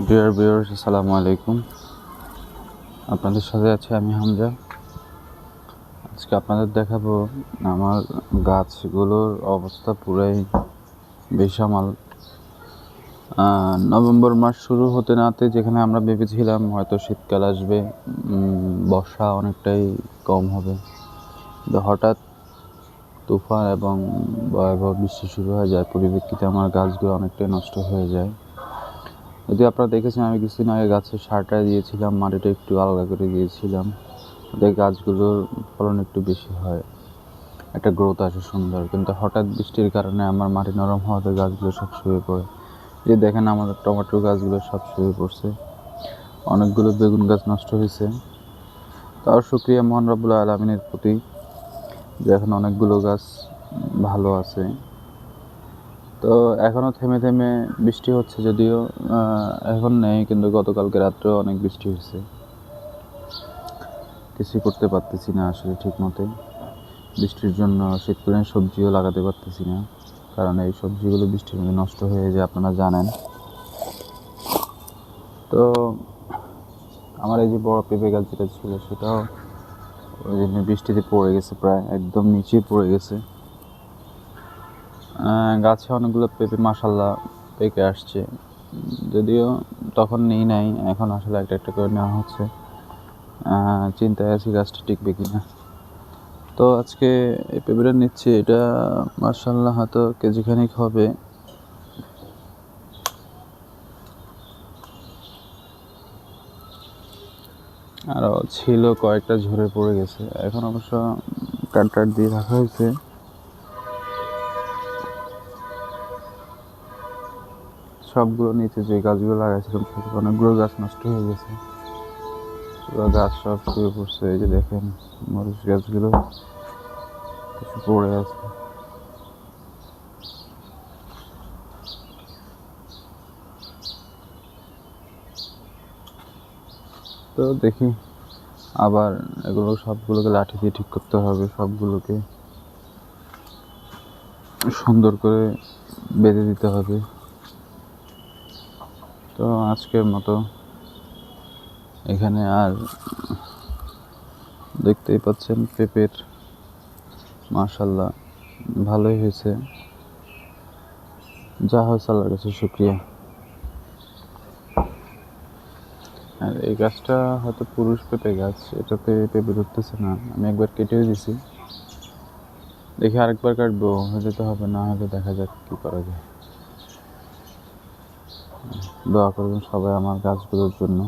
Dear viewers আসসালামু আলাইকুম। আপনাদের সাথে আছি আমি হামজা। আজকে আপনাদের দেখাবো আমার গাছগুলোর অবস্থা পুরাই বেসামাল। নভেম্বর মাস শুরু হতে নাতে যেখানে আমরা ভেবেছিলাম হয়তো শীতকাল আসবে বর্ষা অনেকটাই কম হবে। হঠাৎ তুফান এবং ভয়াবহ বৃষ্টি শুরু হয়ে যায় পরিপ্রেক্ষিতে আমার গাছগুলো অনেকটাই নষ্ট হয়ে যায়। যদি আপনারা দেখেছেন, আমি কিছুদিন আগে গাছের সারটা দিয়েছিলাম, মাটিটা একটু আলাদা করে দিয়েছিলাম। যাতে গাছগুলোর ফলন একটু বেশি হয়। একটা গ্রোথ আসে সুন্দর, কিন্তু হঠাৎ বৃষ্টির কারণে আমার মাটি নরম হওয়াতে গাছগুলো সব শুয়ে পড়ে যে দেখেন, আমাদের টমেটো গাছগুলো সব শুয়ে পড়ছে। অনেকগুলো বেগুন গাছ নষ্ট হয়েছে। তাও শুক্রিয়া মোহন রব্বুল আলমিনের প্রতি যে এখন অনেকগুলো গাছ ভালো আছে। তো এখনও থেমে থেমে বৃষ্টি হচ্ছে যদিও এখন নেই, কিন্তু গতকালকে রাত্রেও অনেক বৃষ্টি হয়েছে। কিছু করতে পারতেছি না আসলে ঠিক মতো বৃষ্টির জন্য শীতকালীন সবজিও লাগাতে পারতেছি না, কারণ এই সবজিগুলো বৃষ্টির মধ্যে নষ্ট হয়ে যায়, আপনারা জানেন। তো আমার এই যে বড় পেঁপে গাছ যেটা ছিল সেটাও ওই জন্য বৃষ্টিতে পড়ে গেছে, প্রায় একদম নিচে পড়ে গেছে। গাছে অনেকগুলো পেঁপে মাসাল্লাহ পেকে আসছে। যদিও তখন নেই নাই, এখন আসলে একটা একটা করে নেওয়া হচ্ছে। চিন্তায় আছি গাছটা টিকবে কিনা। তো আজকে এই পেঁপেটা নিচ্ছি, এটা মার্শাল্লাহ হয়তো কেজিখানিক হবে। আরও ছিল কয়েকটা ঝরে পড়ে গেছে। এখন অবশ্য কাট দিয়ে রাখা হয়েছে। সবগুলো নিচে যে গাছগুলো লাগাইছিলাম ছোট অনেকগুলো গাছ নষ্ট হয়ে গেছে। গাছ সব শুয়ে পড়ছে, এই যে দেখেন মরিচ গাছগুলো কিছু পড়ে আছে। তো দেখি আবার এগুলো সবগুলোকে লাঠি দিয়ে ঠিক করতে হবে, সবগুলোকে সুন্দর করে বেঁধে দিতে হবে। তো আজকের মতো এখানে আর দেখতেই পাচ্ছেন পেঁপের মাশাল্লাহ ভালোই হয়েছে। যা হয়েছে আল্লাহর কাছে শুক্রিয়া। আর এই গাছটা হয়তো পুরুষ পেঁপে গাছ, এটাতে পেঁপে ধরতেছে না। আমি একবার কেটেও দিছি। দেখি আরেকবার কাটবো, হলে তো হবে না, হলে দেখা যাক কী করা যায়। দোয়া করবেন সবাই আমার গাছগুলোর জন্য।